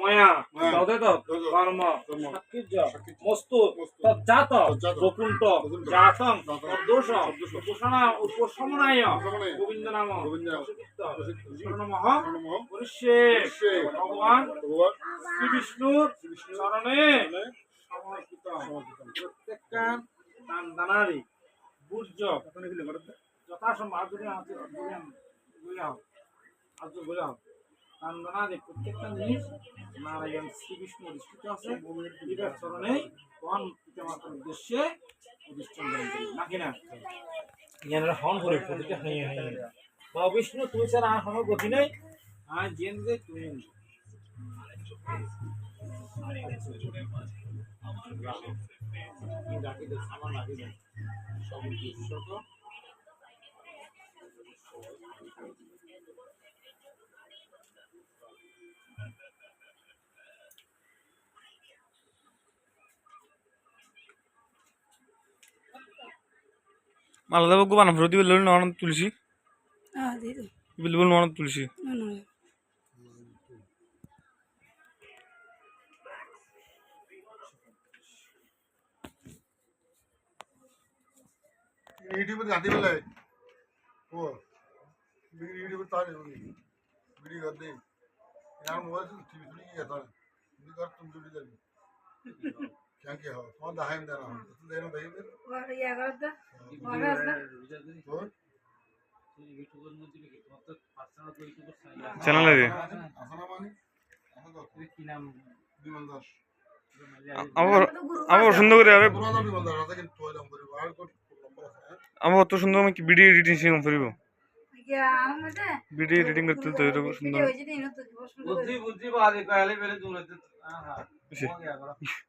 ময়া ময়া। দাউদে তো দাউদে। কর্ম সাক্ষিজ্য। মস্তু। তজ্জাত বকুণ্ঠ। জাতং তদ্দোষ। উপাসনা উপসমনায়। গোবিন্দ নাম নমঃ পরিষে। ভগবান শ্রী বিষ্ণুর চরণে সমর্পিত সমর্পিত। দান দানারি বূর্য যথাসম্ভব আজুরি হাতে বলেন বললাম দান দানারি প্রত্যেকটা জিনিস নারায়ণ শ্রী বিষ্ণু অধিষ্ঠিত আছে বিবেক চরণে কোন পিতামাতার উদ্দেশ্যে অধিষ্ঠান দান করি নাকি না? জ্ঞানের হন করে প্রতিটা হাইয়ে হাইয়ে বা বিষ্ণু তুই ছাড়া আর কোনো গতি নেই। আর জেন যে তুমি। সব మళ్ళా గొప్ప మనం ప్రతి వెళ్ళి నోడం తులసి బిల్లుబుల్ నోడం తులసి యూట్యూబ్ అది వెళ్ళే ఓ మీరు యూట్యూబ్ తానే ఉంది వీడియో కదండి నేను మొబైల్ టీవీ చూడి చేస్తాను ఎందుకంటే తుమ్మి చూడి ಶಂಕೆ ಹೌದು. ಫೋನ್ ದ ಹಾಯ್ ದೇನ ಹೌದು. ಅದು ಏನೋ ದೈ ಮೇರೆ ವರ ಯಾಗದ ವರ ಅದ ಫೋನ್ ইউটিউবের মধ্যে কি তোমার পার্সোনাল তো ইউটিউব চ্যানেল আছে আসলে মানে আসলে তুই কি নাম বিমল দাস আমার আমার সুন্দর করে আরে পুরোনো বিমল দাস আছে কিন্তু তোই নাম করি আর কোট আমার অত সুন্দর আমি কি ভিডিও এডিটিং শিখম করিব ভিডিও এডিটিং করতে তো এরকম সুন্দর বুদ্ধি বুদ্ধি বাদে কইলে বেলে দূরে হ্যাঁ হ্যাঁ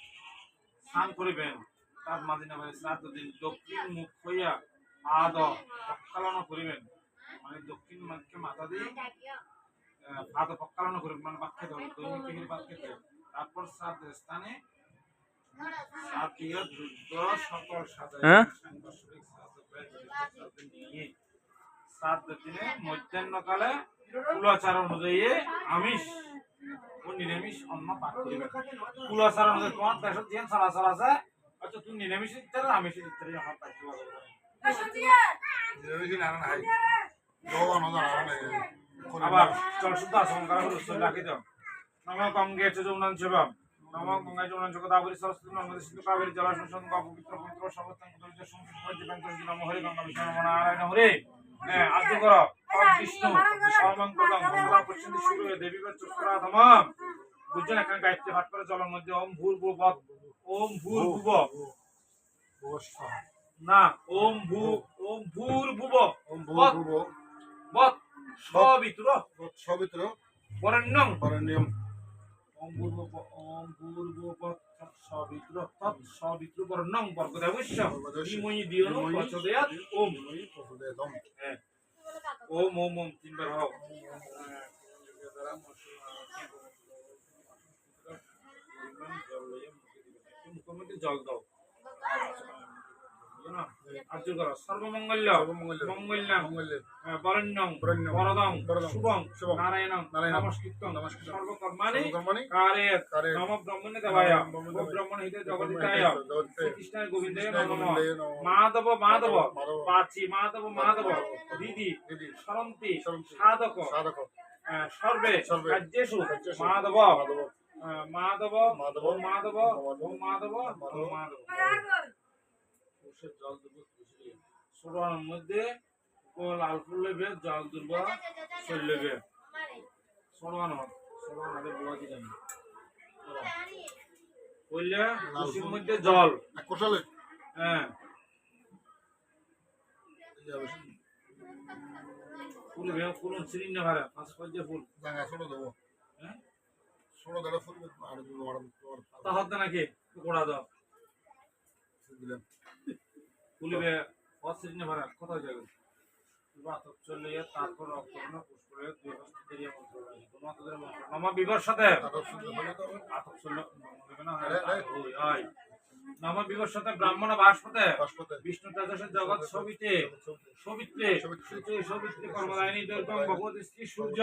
স্নান করিবেন। তার মাঝে না মানে সাত দিন দক্ষিণ মুখ হইয়া আদ পক্ষালন করিবেন। মানে দক্ষিণ মুখকে মাথা দিয়ে আদ পক্ষালন করিবেন মানে বাক্যে দেবেন দৈনিক কেহির বাক্যে দেবেন তারপর সাত স্থানে সকল সাজায় হ্যাঁ? সাত নিয়ে দিনে মধ্যাহ্নকালে কুলাচার অনুযায়ী আমিষ নিরামিষ অন্ন পাক করিবে কুলাচার অনুযায়ী তোমার দেশত যেন চলাচল আছে আচ্ছা তুমি নিরামিষ দিতে আমিষ দিতে আমার পাইতে পারবে নিরামিষ না নাই জবান না না আবার জল শুদ্ধ আচরণ করা হলো উৎসব রাখি দাও নম গঙ্গে যমুনান শিবম নম গঙ্গায় যমুনান জগদাবরী সরস্বতী নর্মদে সিন্ধু কাবেরী জলাশয় সঙ্গ পবিত্র পবিত্র দিবাঙ্ক নম হরি গঙ্গা বিষ্ণু নম নারায়ণ হরে হ্যাঁ আদ্য কর তৎ বিষ্ণু সর্বঙ্কদং শুরু হয়ে দেবী তমাম বুঝছেন এখানে গায়ত্রী পাঠ করে জলের মধ্যে ওম ভূর ওম ভূর ভুব অবস্থা না ওম ভূ ওম ভূর ওম বৎ ভূ বৎ। সবিত্র সবিত্র বরণ্যং। বরণ্যম ওম পূর্ব ওম পূর্ব সবিত্র তৎ সবিত্র বর্ণং বর্গদেবস্য বিময়ী দিয়নো প্রচোদয়াৎ ওম। প্রসুদেতম হ্যাঁ। ওম ওম ওম তিনবার হও। জল দাও। আর্য করো সর্বমঙ্গল্য। সর্বমঙ্গল্য। মঙ্গল্যাং। মঙ্গলে বরণ্যং বরেণ্যং বরদং বরদং শুভং শুভং নারায়ণং নারায়ণং নমস্কৃত্যং নমস্কৃত্যং সর্বকর্মাণি কর্মণি কারেত কারে নম ব্রহ্মণে দেবায়। নমো ব্রহ্মণে ও ব্রহ্মণ হিতে জগদিতায় জগদিতায় শ্রীকৃষ্ণ গোবিন্দে কৃষ্ণায় গোবিন্দায় নমঃ। মাধব মাধব। মাধব। পাচি মাধব মাধব। দিদি সরন্তি। সাধক। সাধক। সর্বে সর্বে। মাধব। মাধব। মাধব মাধব। মাধব। মাধব। তুলসীর জল দেব তুলসী ছোড়ার মধ্যে ও লাল ফুল লেবে জল লেবে। ছোড়ানো ছোড়ানো আগে বোয়া দিলাম কইলে খুশির মধ্যে জল। হ্যাঁ এই যে বেশি ফুল ভেঙে ফুল সিরিন না ভাড়া পাঁচ পর্যায়ে ফুল। জায়গা ছোট দেবো। হ্যাঁ? ছোট ফুল আর হতে নাকি? কোড়া দাও। দিলাম। যাবে? ব্রাহ্মণ হাসপাতাল বিষ্ণু তেজসের জগৎ সবিতে সবিত্রে সবিত্রে কর্মদায়িনী দুর্গম ভগবতী শ্রী সূর্য।